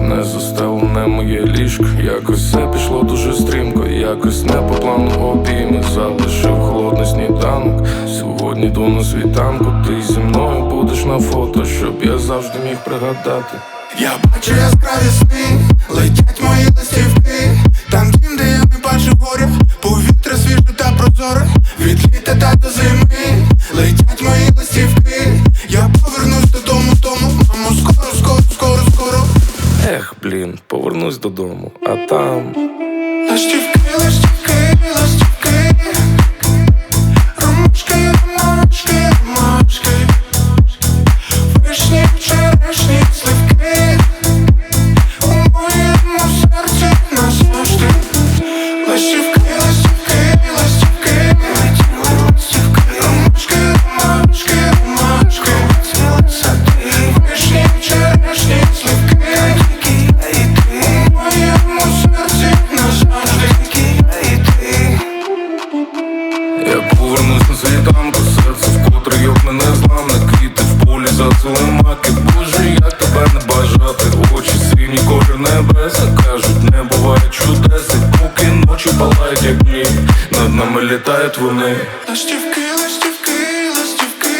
не застелене моє ліжко, якось все пішло дуже стрімко, якось не по плану. Обійми залишив холодний сніданок. Сьогодні до на світанку, ти зі мною будеш на фото, щоб я завжди міг пригадати. Я бачу яскраві сни, летять мої листівки, там дім, де я не бачу горя, повітря свіже та прозоре, від літа та до зими. Ех, блін, повернусь додому, а там. Ластівки, ластівки, ластівки, ромашки, ромашки, ромашки, вишні, черешні, сливки, у моєму серці назавжди. Ластівки, повернусь на серце вкотре йопне незламне Квіти в полі зацвіли маки. Боже, як тебе не бажати. Очі сині колір небеса Кажуть, не буває чудес поки ночі палають, Над нами літають вони. Ластівки, ластівки, ластівки,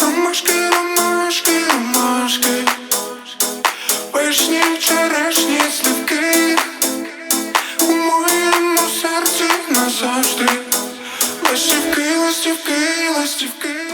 ромашки, ромашки, ромашки, вишні, черешні, сливки, у моєму серці назавжди. Ластівки, ластівки, ластівки.